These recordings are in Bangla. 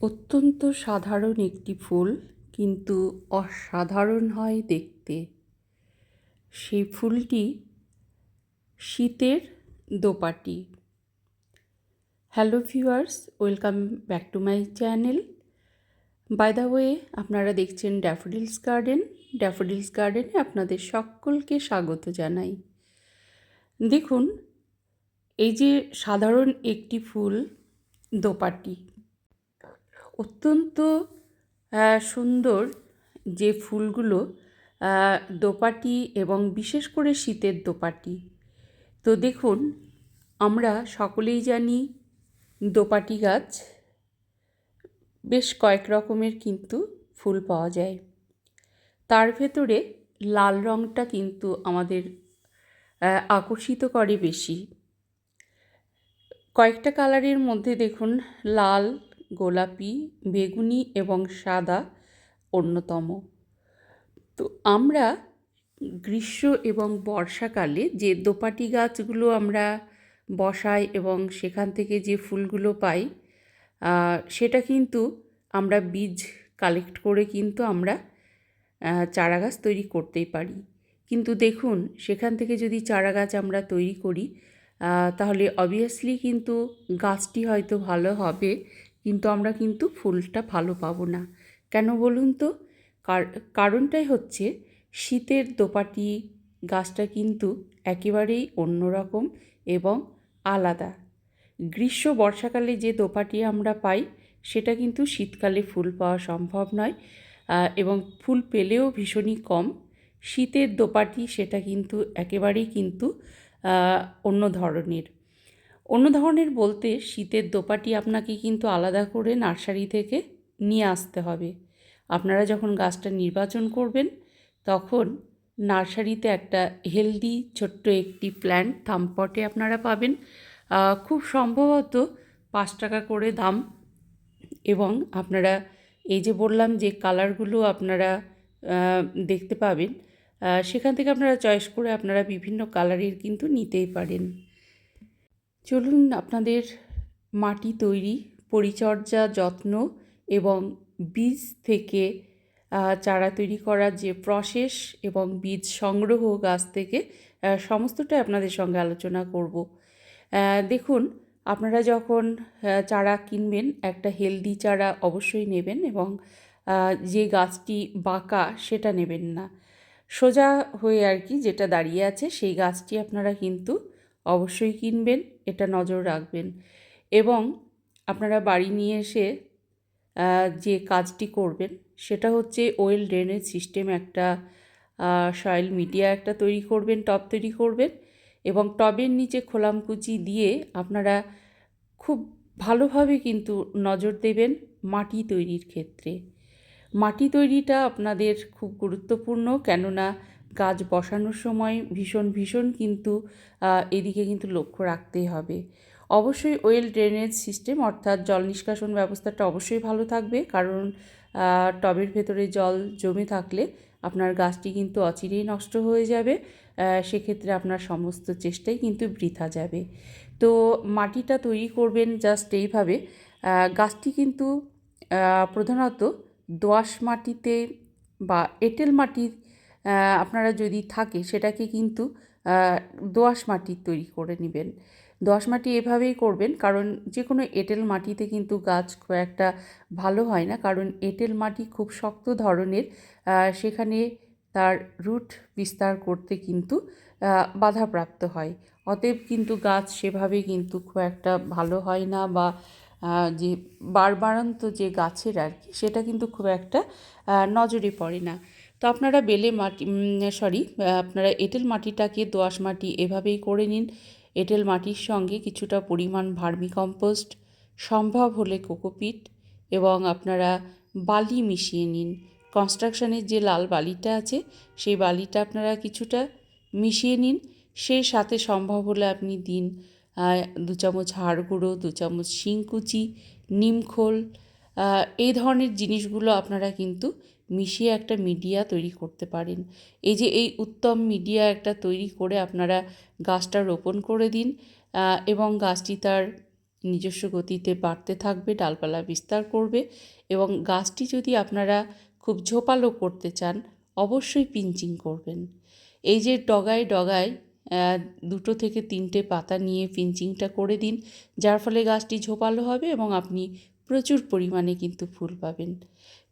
অত্যন্ত সাধারণ একটি ফুল, কিন্তু অসাধারণ হয় দেখতে। সেই ফুলটি শীতের দোপাটি। Hello viewers, welcome back to my channel. By the way, আপনারা দেখছেন ড্যাফোডিলস গার্ডেন। ড্যাফোডিলস গার্ডেনে আপনাদের সকলকে স্বাগত জানাই। দেখুন, এই যে সাধারণ একটি ফুল দোপাটি অত্যন্ত সুন্দর যে ফুলগুলো দোপাটি এবং বিশেষ করে শীতের দোপাটি। তো দেখুন, আমরা সকলেই জানি দোপাটি গাছ বেশ কয়েক রকমের কিন্তু ফুল পাওয়া যায়। তার ভেতরে লাল রঙটা কিন্তু আমাদের আকর্ষিত করে বেশি। কয়েকটা কালারের মধ্যে দেখুন, লাল গোলাপি, বেগুনি এবং সাদা অন্যতম। তো আমরা গ্রীষ্ম এবং বর্ষাকালে যে দোপাটি গাছগুলো আমরা বসাই এবং সেখান থেকে যে ফুলগুলো পাই সেটা কিন্তু আমরা বীজ কালেক্ট করে কিন্তু আমরা চারা গাছ তৈরি করতেই পারি। কিন্তু দেখুন, সেখান থেকে যদি চারা গাছ আমরা তৈরি করি তাহলে অবভিয়াসলি কিন্তু গাছটি হয়তো ভালো হবে কিন্তু আমরা কিন্তু ফুলটা ভালো পাবো না। কেন বলুন তো? কারণটাই হচ্ছে শীতের দোপাটি গাছটা কিন্তু একেবারেই অন্যরকম এবং আলাদা। গ্রীষ্ম বর্ষাকালে যে দোপাটি আমরা পাই, সেটা কিন্তু শীতকালে ফুল পাওয়া সম্ভব নয় এবং ফুল পেলেও ভীষণই কম। শীতের দোপাটি সেটা কিন্তু একেবারেই কিন্তু অন্য ধরনের। অন্য ধরনের বলতে শীতের দোপাটি আপনাকে কিন্তু আলাদা করে নার্সারি থেকে নিয়ে আসতে হবে। আপনারা যখন গাছটা নির্বাচন করবেন, তখন নার্সারিতে একটা হেলদি ছোট্ট একটি প্ল্যান্ট থামপটে আপনারা পাবেন। খুব সম্ভবত পাঁচ টাকা করে দাম এবং আপনারা এই যে বললাম যে কালারগুলো আপনারা দেখতে পাবেন সেখান থেকে আপনারা চয়েস করে আপনারা বিভিন্ন কালারের কিন্তু নিতেই পারেন। চলুন আপনাদের মাটি তৈরি, পরিচর্যা যত্ন এবং বীজ থেকে চারা তৈরি করার যে প্রসেস এবং বীজ সংগ্রহ গাছ থেকে সমস্তটাই আপনাদের সঙ্গে আলোচনা করব। দেখুন, আপনারা যখন চারা কিনবেন, একটা হেলদি চারা অবশ্যই নেবেন এবং যে গাছটি বাঁকা সেটা নেবেন না। সোজা হয়ে আর কি যেটা দাঁড়িয়ে আছে, সেই গাছটি আপনারা কিন্তু অবশ্যই কিনবেন, এটা নজর রাখবেন। এবং আপনারা বাড়ি নিয়ে এসে যে কাজটি করবেন, সেটা হচ্ছে ওয়েল ড্রেনেজ সিস্টেম একটা সয়েল মিডিয়া একটা তৈরি করবেন, টব তৈরি করবেন এবং টবের নিচে খোলামকুচি দিয়ে আপনারা খুব ভালোভাবে কিন্তু নজর দেবেন মাটি তৈরির ক্ষেত্রে। মাটি তৈরিটা আপনাদের খুব গুরুত্বপূর্ণ, কেননা গাছ বসানোর সময় ভীষণ ভীষণ কিন্তু এদিকে কিন্তু লক্ষ্য রাখতেই হবে। অবশ্যই ওয়েল ড্রেনেজ সিস্টেম অর্থাৎ জল নিষ্কাশন ব্যবস্থাটা অবশ্যই ভালো থাকবে, কারণ টবের ভেতরে জল জমে থাকলে আপনার গাছটি কিন্তু অচিরেই নষ্ট হয়ে যাবে সেক্ষেত্রে আপনার সমস্ত চেষ্টাই কিন্তু বৃথা যাবে। তো মাটিটা তৈরি করবেন জাস্ট এইভাবে গাছটি কিন্তু প্রধানত দোআঁশ মাটিতে বা এঁটেল মাটির আপনারা যদি থাকে সেটাকে কিন্তু দোআঁশ মাটির তৈরি করে নেবেন। দোআঁশ মাটি এভাবেই করবেন, কারণ যে কোনো এঁটেল মাটিতে কিন্তু গাছ খুব একটা ভালো হয় না, কারণ এঁটেল মাটি খুব শক্ত ধরনের সেখানে তার রুট বিস্তার করতে কিন্তু বাধাপ্রাপ্ত হয়। অতএব কিন্তু গাছ সেভাবে কিন্তু খুব একটা ভালো হয় না বা যে বারবারান্ত যে গাছের আর কি, সেটা কিন্তু খুব একটা নজরে পড়ে না। তো আপনারা বেলে মাটি সরি আপনারা এঁটেল মাটিটাকে, দোআঁশ মাটি এভাবেই করে নিন। এঁটেল মাটির সঙ্গে কিছুটা পরিমাণ ভার্মি কম্পোস্ট সম্ভব হলে কোকোপিট এবং আপনারা বালি মিশিয়ে নিন। কনস্ট্রাকশনের যে লাল বালিটা আছে, সেই বালিটা আপনারা কিছুটা মিশিয়ে নিন। সেই সাথে সম্ভব হলে আপনি দিন দু চামচ হাড় গুঁড়ো, দু চামচ শিংকুচি নিমখোল এই ধরনের জিনিসগুলো আপনারা কিন্তু মিশিয়ে একটা মিডিয়া তৈরি করতে পারেন। এই যে এই উত্তম মিডিয়া একটা তৈরি করে আপনারা গাছটা রোপণ করে দিন এবং গাছটি তার নিজস্ব গতিতে বাড়তে থাকবে, ডালপালা বিস্তার করবে, এবং গাছটি যদি আপনারা খুব ঝোপালো করতে চান, অবশ্যই পিঞ্চিং করবেন। এই যে ডগায় ডগায় দুটো থেকে তিনটে পাতা নিয়ে পিঞ্চিংটা করে দিন, যার ফলে গাছটি ঝোপালো হবে এবং আপনি প্রচুর পরিমাণে কিন্তু ফুল পাবেন।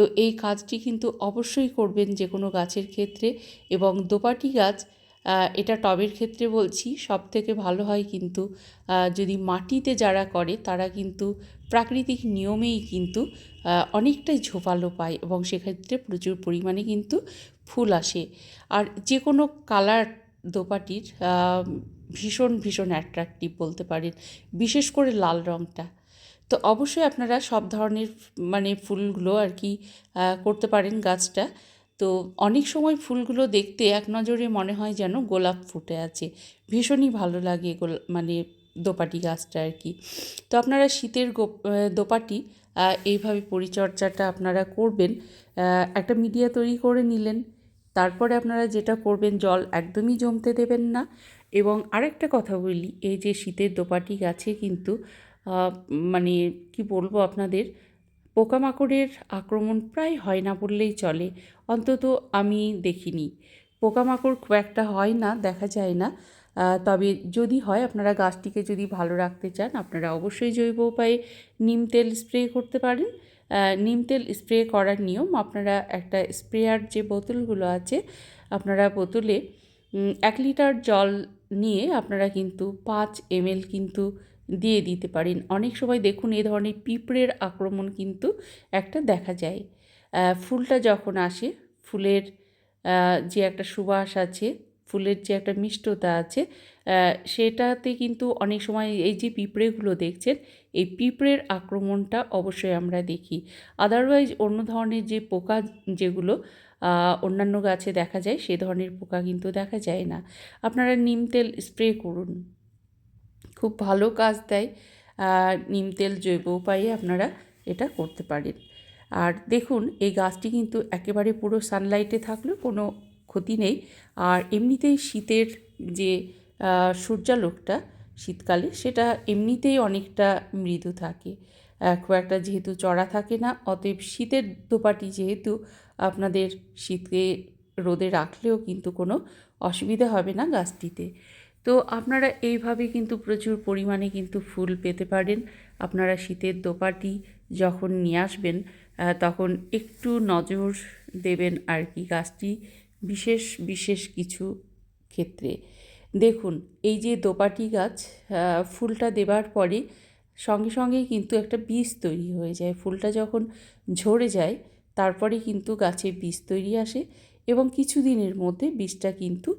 তো এই কাজটি কিন্তু অবশ্যই করবেন যে কোনো গাছের ক্ষেত্রে এবং দোপাটি গাছ এটা টবের ক্ষেত্রে বলছি সব থেকে ভালো হয় কিন্তু যদি মাটিতে যারা করে তারা কিন্তু প্রাকৃতিক নিয়মেই কিন্তু অনেকটাই ঝোপালো পায় এবং সেক্ষেত্রে প্রচুর পরিমাণে কিন্তু ফুল আসে। আর যে কোনো কালার দোপাটির ভীষণ ভীষণ অ্যাট্রাকটিভ বলতে পারেন, বিশেষ করে লাল রঙটা তো অবশ্যই আপনারা সব ধরনের মানে ফুলগুলো আর কি করতে পারেন গাছটা। তো অনেক সময় ফুলগুলো দেখতে এক নজরে মনে হয় যেন গোলাপ ফুটে আছে। ভীষণই ভালো লাগে গোল মানে দোপাটি গাছটা আর কি। তো আপনারা শীতের দোপাটি এইভাবে পরিচর্যাটা আপনারা করবেন। একটা মিডিয়া তৈরি করে নিলেন। তারপরে আপনারা যেটা করবেন, জল একদমই জমতে দেবেন না। এবং আরেকটা কথা বলি, এই যে শীতের দোপাটি গাছে কিন্তু মানে কি বলব আপনাদের? পোকামাকড়ের আক্রমণ প্রায় হয় না বললেই চলে। অন্তত আমি দেখিনি। পোকামাকড় খুব একটা হয় না, দেখা যায় না। তবে যদি হয়, আপনারা গাছটিকে যদি ভালো রাখতে চান, আপনারা অবশ্যই জৈব উপায়ে নিম তেল স্প্রে করতে পারেন। নিম তেল স্প্রে করার নিয়ম, আপনারা একটা স্প্রেয়ার যে বোতলগুলো আছে, আপনারা বোতলে এক লিটার জল নিয়ে আপনারা কিন্তু পাঁচ এমএল কিন্তু দিয়ে দিতে পারেন। অনেক সময় দেখুন এ ধরনের পিঁপড়ের আক্রমণ কিন্তু একটা দেখা যায়। ফুলটা যখন আসে, ফুলের যে একটা সুবাস আছে, ফুলের যে একটা মিষ্টতা আছে সেটাতে কিন্তু অনেক সময় এই যে পিঁপড়েগুলো দেখছেন, এই পিঁপড়ের আক্রমণটা অবশ্যই আমরা দেখি। আদারওয়াইজ অন্য ধরনের যে পোকা যেগুলো অন্যান্য গাছে দেখা যায়, সে ধরনের পোকা কিন্তু দেখা যায় না। আপনারা নিম তেল স্প্রে করুন। খুব ভালো কাজ দেয়। নিম তেল, জৈব উপায়ে আপনারা এটা করতে পারেন। আর দেখুন, এই গাছটি কিন্তু একেবারে পুরো সানলাইটে থাকলেও কোনো ক্ষতি নেই। আর এমনিতেই শীতের যে সূর্যালোকটা শীতকালে, সেটা এমনিতেই অনেকটা মৃদু থাকে। খুব একটা যেহেতু চড়া থাকে না, অতএব শীতের দোপাটি যেহেতু আপনাদের শীতকে রোদে রাখলেও কিন্তু কোনো অসুবিধা হবে না গাছটিতে। তো আপনারা এইভাবে কিন্তু প্রচুর পরিমাণে কিন্তু ফুল পেতে পারেন। আপনারা শীতের দোপাটি যখন নিয়ে আসবেন তখন একটু নজর দেবেন আর কি গাছটি বিশেষ বিশেষ কিছু ক্ষেত্রে। দেখুন, এই যে দোপাটি গাছ ফুলটা দেবার পরে সঙ্গে সঙ্গেই কিন্তু একটা বীজ তৈরি হয়ে যায়। ফুলটা যখন ঝরে যায়, তারপরে কিন্তু গাছে বীজ তৈরি আসে এবং কিছু দিনের মধ্যে বীজটা কিন্তু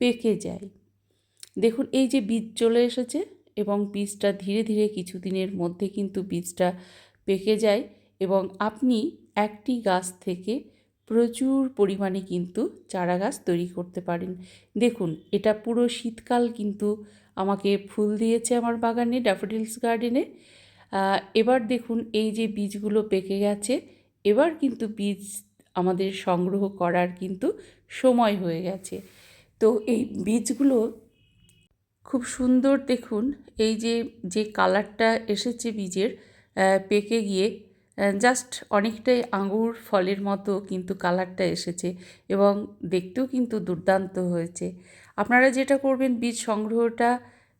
পেকে যায়। দেখুন, এই যে বীজ চলে এসেছে এবং বীজটা ধীরে ধীরে কিছুদিনের মধ্যে কিন্তু বীজটা পেকে যায় এবং আপনি একটি গাছ থেকে প্রচুর পরিমাণে কিন্তু চারা গাছ তৈরি করতে পারেন। দেখুন, এটা পুরো শীতকাল কিন্তু আমাকে ফুল দিয়েছে আমার বাগানে, ড্যাফোডিলস গার্ডেনে। এবার দেখুন, এই যে বীজগুলো পেকে গেছে, এবার কিন্তু বীজ আমাদের সংগ্রহ করার কিন্তু সময় হয়ে গেছে। তো এই বীজগুলো খুব সুন্দর দেখুন, এই যে যে কালারটা এসেছে বীজের পেকে গিয়ে জাস্ট অনেকটাই আঙুর ফলের মতো কিন্তু কালারটা এসেছে এবং দেখতেও কিন্তু দুর্দান্ত হয়েছে। আপনারা যেটা করবেন বীজ সংগ্রহটা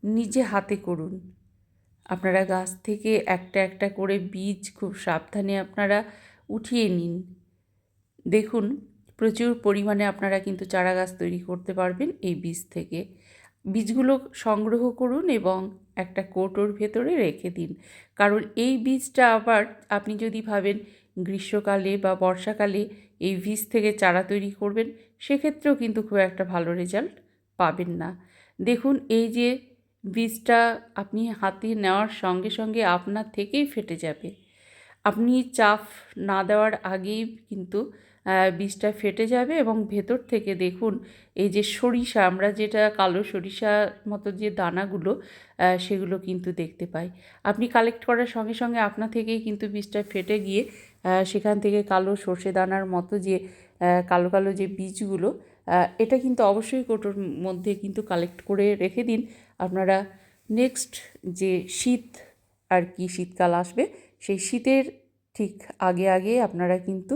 নিজে হাতে করুন। আপনারা গাছ থেকে একটা একটা করে বীজ খুব সাবধানে আপনারা উঠিয়ে নিন। দেখুন, প্রচুর পরিমাণে আপনারা কিন্তু চারা গাছ তৈরি করতে পারবেন এই বীজ থেকে। বীজগুলো সংগ্রহ করুন এবং একটা কোটোর ভেতরে রেখে দিন। কারণ এই বীজটা আবার আপনি যদি ভাবেন গ্রীষ্মকালে বা বর্ষাকালে এই বীজ থেকে চারা তৈরি করবেন, সেক্ষেত্রেও কিন্তু খুব একটা ভালো রেজাল্ট পাবেন না। দেখুন, এই যে বীজটা আপনি হাতে নেওয়ার সঙ্গে সঙ্গে আপনার থেকেই ফেটে যাবে। আপনি চাপ না দেওয়ার আগেই কিন্তু বীজটা ফেটে যাবে এবং ভেতর থেকে দেখুন এই যে সরিষা, আমরা যেটা কালো সরিষার মতো যে দানাগুলো সেগুলো কিন্তু দেখতে পাই। আপনি কালেক্ট করার সঙ্গে সঙ্গে আপনা থেকেই কিন্তু বীজটা ফেটে গিয়ে সেখান থেকে কালো সর্ষে দানার মতো যে কালো কালো যে বীজগুলো এটা কিন্তু অবশ্যই কোটোর মধ্যে কিন্তু কালেক্ট করে রেখে দিন। আপনারা নেক্সট যে শীত আর কি শীতকাল আসবে, সেই শীতের ঠিক আগে আগে আপনারা কিন্তু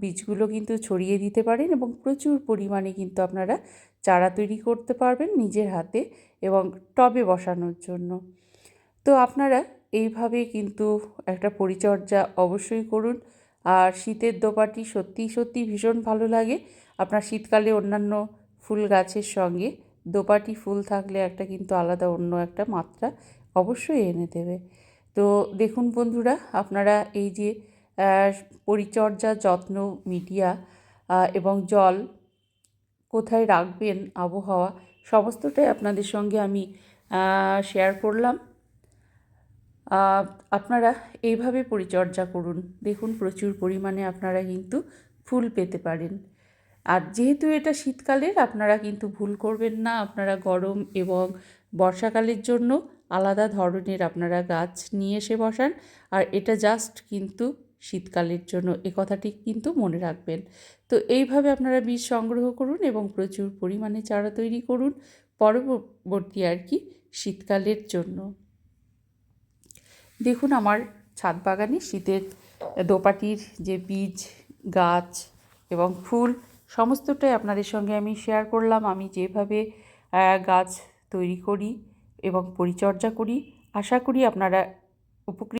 বীজগুলো কিন্তু ছড়িয়ে দিতে পারেন এবং প্রচুর পরিমাণে কিন্তু আপনারা চারা তৈরি করতে পারবেন নিজের হাতে এবং টবে বসানোর জন্য। তো আপনারা এইভাবে কিন্তু একটা পরিচর্যা অবশ্যই করুন। আর শীতের দোপাটি সত্যিই সত্যি ভীষণ ভালো লাগে। আপনার শীতকালে অন্যান্য ফুল গাছের সঙ্গে দোপাটি ফুল থাকলে একটা কিন্তু আলাদা, অন্য একটা মাত্রা অবশ্যই এনে দেবে। তো দেখুন বন্ধুরা, আপনারা এই যে পরিচর্যা, যত্ন, মিডিয়া এবং জল কোথায় রাখবেন, আবহাওয়া, সমস্তটাই আপনাদের সঙ্গে আমি শেয়ার করলাম। আপনারা এইভাবে পরিচর্যা করুন। দেখুন, প্রচুর পরিমাণে আপনারা কিন্তু ফুল পেতে পারেন। আর যেহেতু এটা শীতকালের, আপনারা কিন্তু ভুল করবেন না। আপনারা গরম এবং বর্ষাকালের জন্য আলাদা ধরনের আপনারা গাছ নিয়ে এসে বসান। আর এটা জাস্ট কিন্তু শীতকালের জন্য এ কথাটি কিন্তু মনে রাখবেন। তো এইভাবে আপনারা বীজ সংগ্রহ করুন এবং প্রচুর পরিমাণে চারা তৈরি করুন পরবর্তী আর কি শীতকালের জন্য। দেখুন আমার ছাদ বাগানে শীতের দোপাটির যে বীজ, গাছ এবং ফুল সমস্তটাই আপনাদের সঙ্গে আমি শেয়ার করলাম। আমি যেভাবে গাছ তৈরি করি এবং পরিচর্যা করি, আশা করি আপনারা উপকৃত